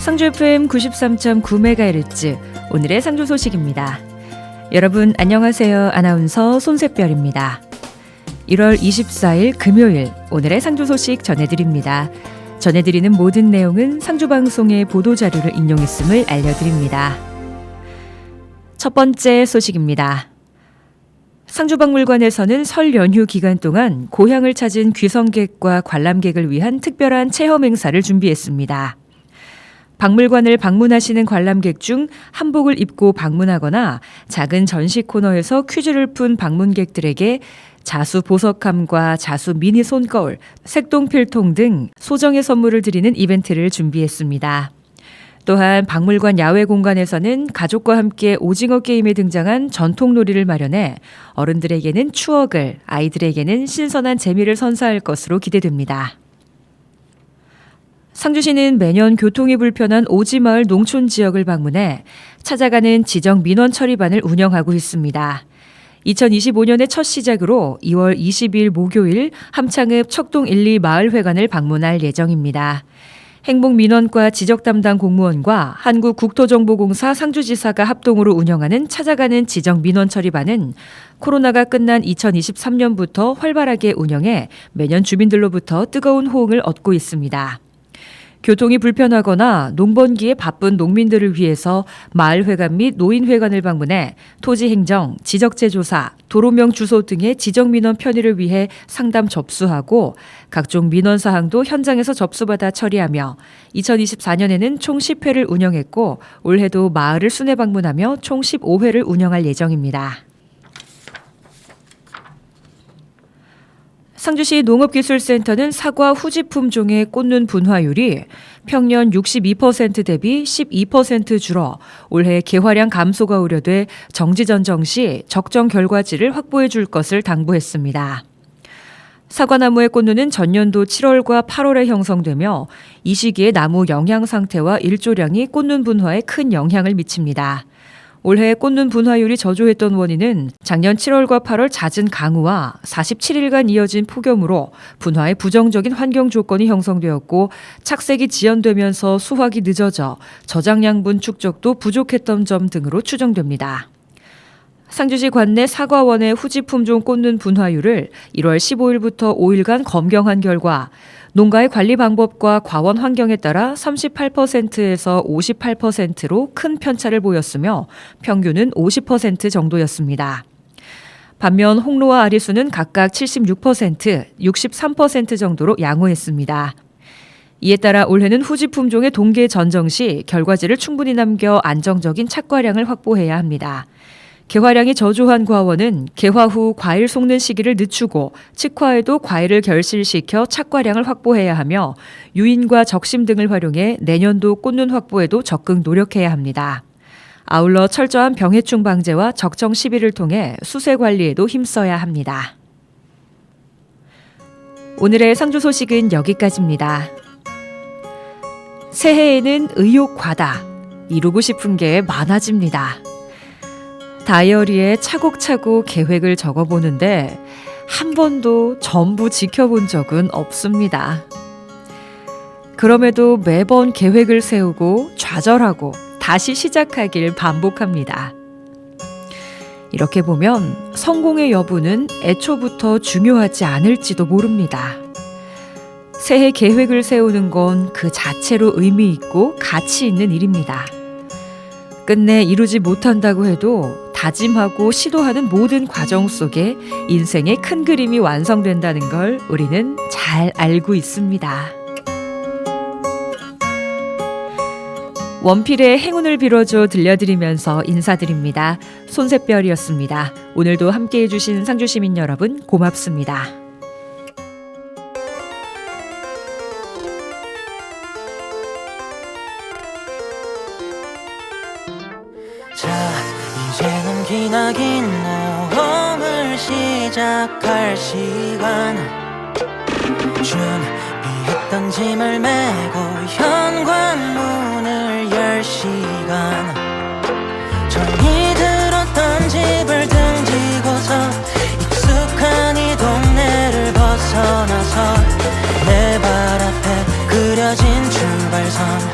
상주 FM 93.9MHz 오늘의 상주 소식입니다. 여러분 안녕하세요. 아나운서 손세별입니다. 1월 24일 금요일 오늘의 상주 소식 전해드립니다. 전해드리는 모든 내용은 상주 방송의 보도 자료를 인용했음을 알려드립니다. 첫 번째 소식입니다. 상주박물관에서는 설 연휴 기간 동안 고향을 찾은 귀성객과 관람객을 위한 특별한 체험 행사를 준비했습니다. 박물관을 방문하시는 관람객 중 한복을 입고 방문하거나 작은 전시 코너에서 퀴즈를 푼 방문객들에게 자수 보석함과 자수 미니 손거울, 색동 필통 등 소정의 선물을 드리는 이벤트를 준비했습니다. 또한 박물관 야외 공간에서는 가족과 함께 오징어 게임에 등장한 전통 놀이를 마련해 어른들에게는 추억을, 아이들에게는 신선한 재미를 선사할 것으로 기대됩니다. 상주시는 매년 교통이 불편한 오지마을 농촌 지역을 방문해 찾아가는 지정 민원 처리반을 운영하고 있습니다. 2025년의 첫 시작으로 2월 20일 목요일 함창읍 척동 1, 2 마을회관을 방문할 예정입니다. 행복민원과 지적 담당 공무원과 한국국토정보공사 상주지사가 합동으로 운영하는 찾아가는 지정 민원 처리반은 코로나가 끝난 2023년부터 활발하게 운영해 매년 주민들로부터 뜨거운 호응을 얻고 있습니다. 교통이 불편하거나 농번기에 바쁜 농민들을 위해서 마을회관 및 노인회관을 방문해 토지 행정, 지적재 조사, 도로명 주소 등의 지정 민원 편의를 위해 상담 접수하고 각종 민원 사항도 현장에서 접수받아 처리하며 2024년에는 총 10회를 운영했고 올해도 마을을 순회 방문하며 총 15회를 운영할 예정입니다. 상주시 농업기술센터는 사과 후지 품 종의 꽃눈 분화율이 평년 62% 대비 12% 줄어 올해 개화량 감소가 우려돼 정지전정 시 적정 결과지를 확보해 줄 것을 당부했습니다. 사과나무의 꽃눈은 전년도 7월과 8월에 형성되며 이 시기에 나무 영양 상태와 일조량이 꽃눈 분화에 큰 영향을 미칩니다. 올해 꽃눈 분화율이 저조했던 원인은 작년 7월과 8월 잦은 강우와 47일간 이어진 폭염으로 분화에 부정적인 환경 조건이 형성되었고 착색이 지연되면서 수확이 늦어져 저장량분 축적도 부족했던 점 등으로 추정됩니다. 상주시 관내 사과원의 후지 품종 꽃눈 분화율을 1월 15일부터 5일간 검경한 결과 농가의 관리 방법과 과원 환경에 따라 38%에서 58%로 큰 편차를 보였으며 평균은 50% 정도였습니다. 반면 홍로와 아리수는 각각 76%, 63% 정도로 양호했습니다. 이에 따라 올해는 후지 품종의 동계 전정 시 결과지를 충분히 남겨 안정적인 착과량을 확보해야 합니다. 개화량이 저조한 과원은 개화 후 과일 속는 시기를 늦추고 측화에도 과일을 결실시켜 착과량을 확보해야 하며 유인과 적심 등을 활용해 내년도 꽃눈 확보에도 적극 노력해야 합니다. 아울러 철저한 병해충 방제와 적정 시비를 통해 수세 관리에도 힘써야 합니다. 오늘의 상주 소식은 여기까지입니다. 새해에는 의욕 과다. 이루고 싶은 게 많아집니다. 다이어리에 차곡차곡 계획을 적어보는데 한 번도 전부 지켜본 적은 없습니다. 그럼에도 매번 계획을 세우고 좌절하고 다시 시작하길 반복합니다. 이렇게 보면 성공의 여부는 애초부터 중요하지 않을지도 모릅니다. 새해 계획을 세우는 건 그 자체로 의미 있고 가치 있는 일입니다. 끝내 이루지 못한다고 해도 다짐하고 시도하는 모든 과정 속에 인생의 큰 그림이 완성된다는 걸 우리는 잘 알고 있습니다. 원필의 행운을 빌어줘 들려드리면서 인사드립니다. 손새별이었습니다. 오늘도 함께 해 주신 상주시민 여러분 고맙습니다. 자 기나긴 모험을 시작할 시간. 준비했던 짐을 메고 현관문을 열 시간. 정이 들었던 집을 등지고서 익숙한 이 동네를 벗어나서 내 발 앞에 그려진 출발선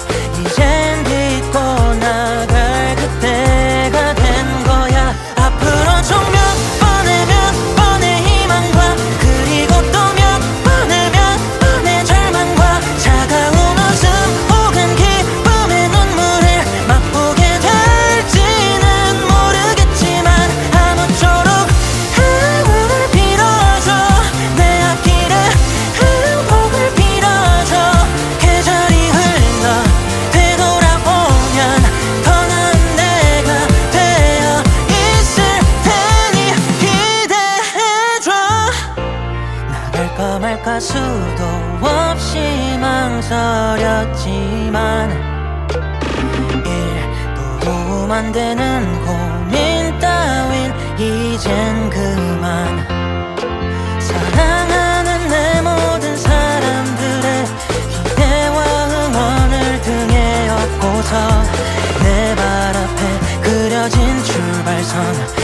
공감할까 수도 없이 망설였지만 일도 안 되는 고민 따윈 이젠 그만. 사랑하는 내 모든 사람들의 기대와 응원을 등에 업고서 내 발 앞에 그려진 출발선